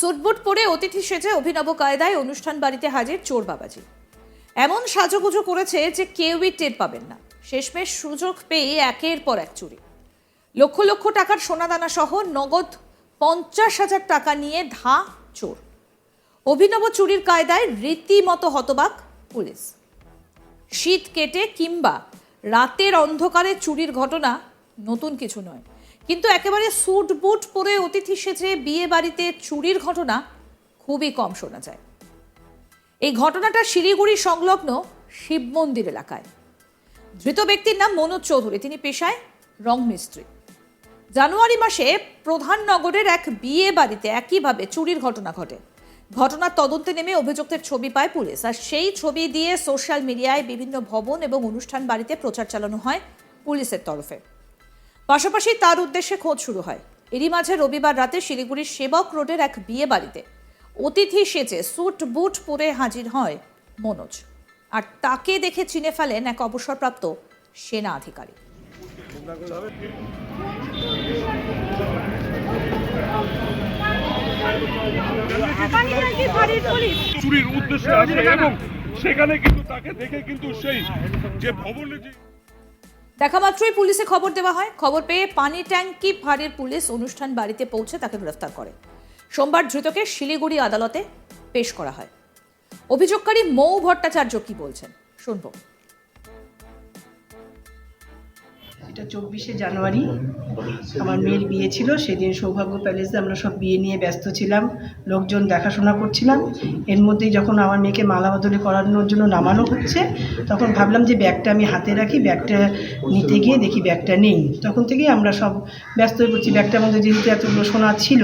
Suit boot পরে অতিথি সেজে অভিনব কায়দায় অনুষ্ঠান বাড়িতে হাজির চোর বাবাজি। এমন সাজুগুজু করেছে যে কেউই টের পাবেন না। শেষমেশ সুযোগ পেয়ে একের পর এক চুরি। লক্ষ লক্ষ টাকার সোনাদানা সহ নগদ পঞ্চাশ হাজার টাকা নিয়ে ধা চোর। অভিনব চুরির কায়দায় রীতিমতো হতবাক পুলিশ। শীত কেটে কিংবা রাতের অন্ধকারে চুরির ঘটনা নতুন কিছু নয়। কিন্তু একেবারে স্যুট বুট পরে অতিথি সেজে বিয়ে বাড়িতে চুরির ঘটনা খুবই কম শোনা যায়। এই ঘটনাটা শিলিগুড়ি সংলগ্ন শিব মন্দির এলাকায়। ধৃত ব্যক্তির নাম মনোজ চৌধুরী, তিনি পেশায় রং মিস্ত্রি। জানুয়ারি মাসে প্রধাননগরের এক বিয়ে বাড়িতে একইভাবে চুরির ঘটনা ঘটে। ঘটনার তদন্তে নেমে অভিযুক্তের ছবি পায় পুলিশ, আর সেই ছবি দিয়ে সোশ্যাল মিডিয়ায় বিভিন্ন ভবন এবং অনুষ্ঠান বাড়িতে প্রচার চালানো হয় পুলিশের তরফে। পাশাপাশি তার উদ্দেশ্যে খোঁজ শুরু হয়। এরই মাঝে রবিবার রাতে শিলিগুড়ির সেবক রোডের এক বিয়ে বাড়িতে অতিথি সেজে স্যুট বুট পরে হাজির হয় মনোজ। আর তাকে দেখে চিনে ফেলেন এক অবসরপ্রাপ্ত সেনা আধিকারিক। সেখানে কিন্তু তাকে দেখে কিন্তু সেই যে ভবনে যে দেখা মাত্রই পুলিশে খবর দেওয়া হয়। খবর পেয়ে পানি ট্যাঙ্কি ভাড়ের পুলিশ অনুষ্ঠান বাড়িতে পৌঁছে তাকে গ্রেফতার করে। সোমবার ধৃতকে শিলিগুড়ি আদালতে পেশ করা হয়। অভিযোগকারী মৌ ভট্টাচার্য কি বলছেন? শুনব। এটা চব্বিশে জানুয়ারি আমার মেয়ের বিয়ে ছিল, সেদিন সৌভাগ্য প্যালেসে আমরা সব বিয়ে নিয়ে ব্যস্ত ছিলাম, লোকজন দেখাশোনা করছিলাম। এর মধ্যেই যখন আমার মেয়েকে মালা বদলে করানোর জন্য নামানো হচ্ছে, তখন ভাবলাম যে ব্যাগটা আমি হাতে রাখি, ব্যাগটা নিতে গিয়ে দেখি ব্যাগটা নেই। তখন থেকেই আমরা সব ব্যস্ত হয়ে পড়ছি, ব্যাগটার মধ্যে যেহেতু এতগুলো সোনা ছিল,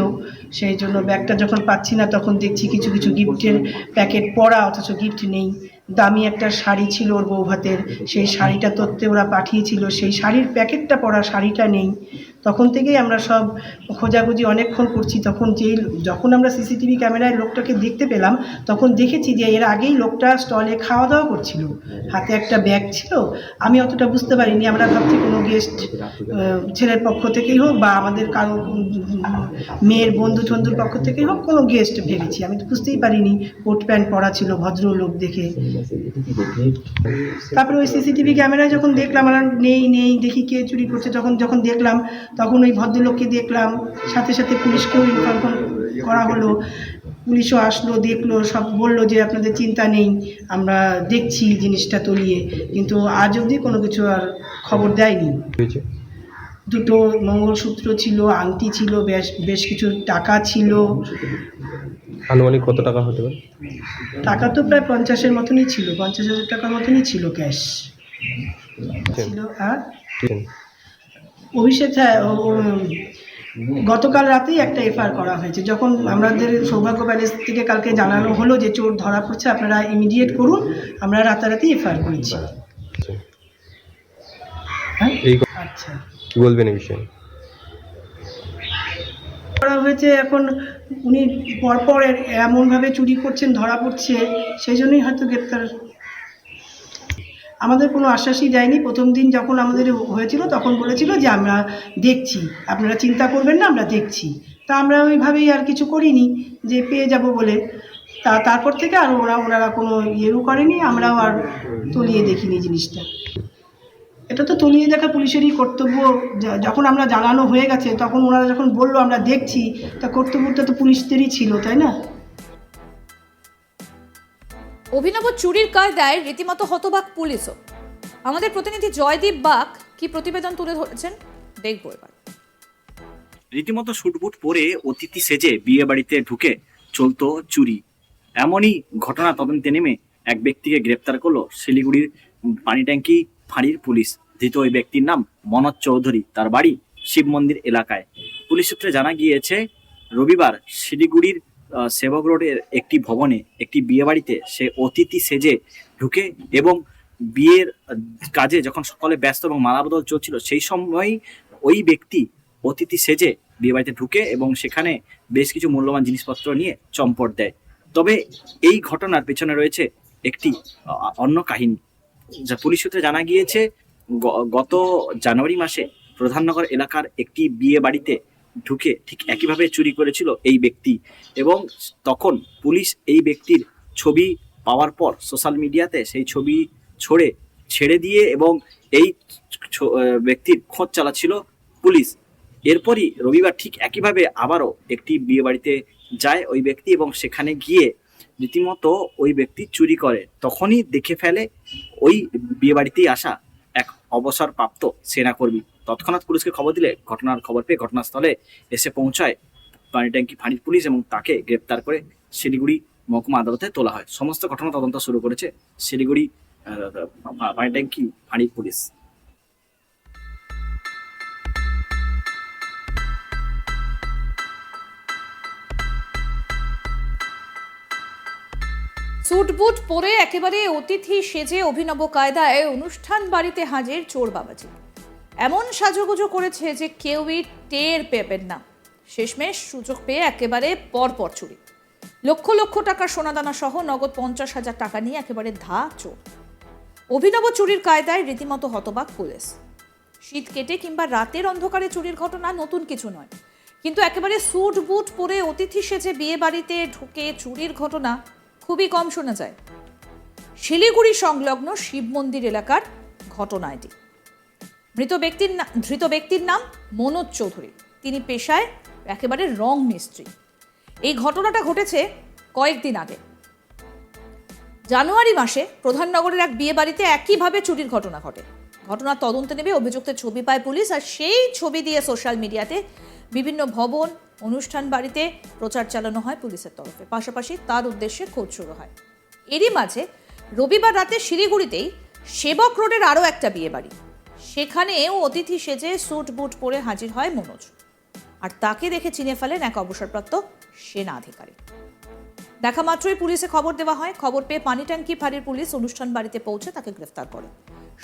সেই জন্য ব্যাগটা যখন পাচ্ছি না, তখন দেখছি কিছু কিছু গিফটের প্যাকেট পড়া, অথচ গিফট নেই। দামি একটা শাড়ি ছিল ওর বউ বৌভাতের সেই শাড়িটা তত্ত্বে ওরা পাঠিয়েছিল। সেই শাড়ির প্যাকেটটা পরা শাড়িটা নেই। তখন থেকেই আমরা সব খোঁজাখুঁজি অনেকক্ষণ করছি। তখন যেই যখন আমরা সিসিটিভি ক্যামেরায় লোকটাকে দেখতে পেলাম, তখন দেখেছি যে এর আগেই লোকটা স্টলে খাওয়া দাওয়া করছিল। হাতে একটা ব্যাগ ছিল। আমি অতটা বুঝতে পারিনি। আমরা ভাবছি কোনো গেস্ট ছেলের পক্ষ থেকেই হোক বা আমাদের কারও মেয়ের বন্ধু বন্ধুর পক্ষ থেকেই হোক কোনো গেস্ট ভেবেছি। আমি তো বুঝতেই পারিনি। কোট প্যান্ট পরা ছিল ভদ্রলোক দেখে। তারপরে ওই সিসিটিভি ক্যামেরায় যখন দেখলাম আমরা নেই নেই দেখি কে চুরি করছে যখন যখন দেখলাম তখন ওই ভদ্রলোককে দেখলাম সাথে সাথে পুলিশকেও ইনফর্ম করা হলো। পুলিশও আসলো দেখল সব বলল যে আপনাদের চিন্তা নেই আমরা দেখছি জিনিসটা তলিয়ে কিন্তু আজ অবধি কোনো কিছু আর খবর দেয়নি। দুটো মঙ্গলসূত্র ছিল আংটি ছিল বেশ বেশ কিছু টাকা ছিল। আনুমানিক কত টাকা হতে পারে? টাকা তো প্রায় পঞ্চাশের মতনই ছিল পঞ্চাশ হাজার টাকার মতনই ছিল ক্যাশ ছিল আর? অভিষেক হ্যাঁ গতকাল রাতেই একটা এফআইআর করা হয়েছে। যখন আমাদের সৌভাগ্য প্যালেস থেকে কালকে জানানো হলো যে চোর ধরা পড়ছে আপনারা ইমিডিয়েট করুন আমরা রাতারাতি এফআইআর করেছি। আচ্ছা। হ্যাঁ? এই আচ্ছা। কি বলবেন এই বিষয়ে? করা হয়েছে, এখন উনি পরপর এমনভাবে চুরি করছেন, ধরা পড়ছে, সেই জন্যই হয়তো গ্রেপ্তার। আমাদের কোনো আশ্বাসই দেয়নি। প্রথম দিন যখন আমাদের হয়েছিল, তখন বলেছিল যে আমরা দেখছি। আপনারা চিন্তা করবেন না, আমরা দেখছি। তা আমরা ওইভাবেই আর কিছু করিনি, যে পেয়ে যাব বলে। তা তারপর থেকে আর ওরা, ওনারা কোনো ইয়েও করেনি, আমরাও আর তলিয়ে দেখিনি জিনিসটা। এটা তো তলিয়ে দেখা পুলিশেরই কর্তব্য। য- যখন আমরা জানানো হয়ে গেছে তখন ওনারা যখন বলল আমরা দেখছি তা কর্তব্যটা তো পুলিশদেরই ছিল তাই না? অভিনব চুরির কায়দায় রীতিমতো হতবাক পুলিশও। আমাদের প্রতিনিধি জয়দীপ বাগ কি প্রতিবেদন তুলে ধরেছেন? দেখব এবার। রীতিমতো শুটবুট পরে অতিথি সেজে বিয়ে বাড়িতে ঢুকে চলতো চুরি। এমনই ঘটনা তদন্তে নেমে এক ব্যক্তিকে গ্রেপ্তার করল শিলিগুড়ির পানি ট্যাঙ্কি ফাঁড়ির পুলিশ। ধৃত ওই ব্যক্তির নাম মনোজ চৌধুরী। তার বাড়ি শিব মন্দির এলাকায়। পুলিশ সূত্রে জানা গিয়েছে, রবিবার শিলিগুড়ির সেবক রোডের একটি ভবনে একটি বিয়ে বাড়িতে সে অতিথি সেজে ঢুকে এবং বিয়ের কাজে যখন সকলে ব্যস্ত এবং মালাবদল চলছিল, সেই সময়ই ওই ব্যক্তি অতিথি সেজে বিয়ে বাড়িতে ঢুকে এবং সেখানে বেশ কিছু মূল্যবান জিনিসপত্র নিয়ে চম্পট দেয়। তবে এই ঘটনার পেছনে রয়েছে একটি অন্য কাহিনী। যা পুলিশ সূত্রে জানা গিয়েছে গত জানুয়ারি মাসে প্রধাননগর এলাকার একটি বিয়ে বাড়িতে ঢুকে ঠিক একইভাবে চুরি করেছিল এই ব্যক্তি এবং তখন পুলিশ এই ব্যক্তির ছবি পাওয়ার পর সোশ্যাল মিডিয়াতে সেই ছবি ছড়ে, ছেড়ে দিয়ে এবং এই ব্যক্তির খোঁজ চালাচ্ছিল পুলিশ। এরপরই রবিবার ঠিক একইভাবে আবারও একটি বিয়ে বাড়িতে যায় ওই ব্যক্তি এবং সেখানে গিয়ে রীতিমতো ওই ব্যক্তি চুরি করে, তখনই দেখে ফেলে ওই বিয়ে বাড়িতেই আসা এক অবসরপ্রাপ্ত সেনাকর্মী। তৎক্ষণাৎ পুলিশকে খবর দিলে ঘটনার খবর পেয়ে ঘটনাস্থলে এসে পৌঁছায় পানি ট্যাঙ্কি, ফাঁড়ির পুলিশ এবং তাকে গ্রেপ্তার করে শিলিগুড়ি মহকুমা আদালতে তোলা হয়। সমস্ত ঘটনা তদন্ত শুরু করেছে শিলিগুড়ি পানি ট্যাঙ্কি, ফাঁড়ির পুলিশ। স্যুটবুট পরে একেবারে অতিথি সেজে অভিনব কায়দায় অনুষ্ঠান বাড়িতে হাজির চোর বাবাজি। এমন সাজুগুজু করেছে যে কেউই টের পেবেন না। শেষমেশ সুযোগ পেয়ে একেবারে পরপর চুরি। লক্ষ লক্ষ টাকার সোনাদানা সহ নগদ পঞ্চাশ হাজার টাকা নিয়ে একেবারে ধা চোর। অভিনব চুরির কায়দায় রীতিমতো হতবাক পুলিশ। শীত কেটে কিংবা রাতের অন্ধকারে চুরির ঘটনা নতুন কিছু নয়। কিন্তু একেবারে স্যুট বুট পরে অতিথি সেজে বিয়ে বাড়িতে ঢুকে চুরির ঘটনা খুবই কম শোনা যায়। শিলিগুড়ি সংলগ্ন শিব মন্দির এলাকার ঘটনা এটি। মৃত ব্যক্তির ধৃত ব্যক্তির নাম মনোজ চৌধুরী। তিনি পেশায় একেবারে রং মিস্ত্রি। এই ঘটনাটা ঘটেছে কয়েকদিন আগে। জানুয়ারি মাসে প্রধাননগরের এক বিয়ে বাড়িতে একইভাবে চুরির ঘটনা ঘটে। ঘটনার তদন্তে নেবে অভিযুক্তের ছবি পায় পুলিশ আর সেই ছবি দিয়ে সোশ্যাল মিডিয়াতে বিভিন্ন ভবন অনুষ্ঠান বাড়িতে প্রচার চালানো হয় পুলিশের তরফে। পাশাপাশি তার উদ্দেশ্যে খোঁজ শুরু হয়। এরই মাঝে রবিবার রাতে শিলিগুড়িতেই সেবক রোডের আরও একটা বিয়ে বাড়ি সেখানেও অতিথি সেজে স্যুট বুট পরে হাজির হয় মনোজ। আর তাকে দেখে চিনে ফেলেন এক অবসরপ্রাপ্ত সেনা আধিকারিক। দেখা মাত্রই পুলিশে খবর দেওয়া হয়। খবর পেয়ে পানি ট্যাঙ্কি ফাঁড়ির পুলিশ অনুষ্ঠান বাড়িতে পৌঁছে তাকে গ্রেফতার করে।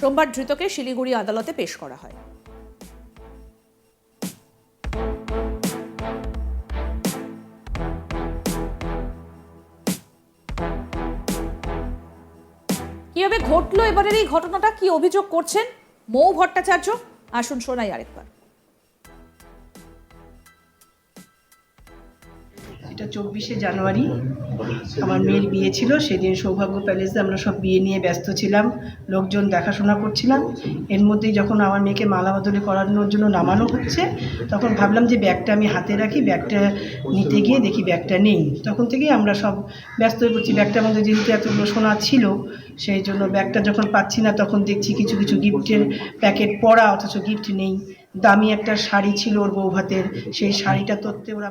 সোমবার ধৃতকে শিলিগুড়ি আদালতে পেশ করা হয়। ঘটলো এবারের এই ঘটনাটা কি অভিযোগ করছেন মৌ ভট্টাচার্য? আসুন শোনাই আরেকবার। এটা চব্বিশে জানুয়ারি আমার মেয়ের বিয়ে ছিল, সেদিন সৌভাগ্য প্যালেসে আমরা সব বিয়ে নিয়ে ব্যস্ত ছিলাম, লোকজন দেখাশোনা করছিলাম। এর মধ্যেই যখন আমার মেয়েকে মালা বদলে করানোর জন্য নামানো হচ্ছে, তখন ভাবলাম যে ব্যাগটা আমি হাতে রাখি, ব্যাগটা নিতে গিয়ে দেখি ব্যাগটা নেই। তখন থেকেই আমরা সব ব্যস্ত হয়ে পড়ছি। ব্যাগটার মধ্যে যেহেতু এতগুলো সোনা ছিল, সেই জন্য ব্যাগটা যখন পাচ্ছি না, তখন দেখছি কিছু কিছু গিফটের প্যাকেট পড়া, অথচ গিফট নেই। দামি একটা শাড়ি ছিল ওর বউ ভাতের, সেই শাড়িটা তত্ত্বে ওরা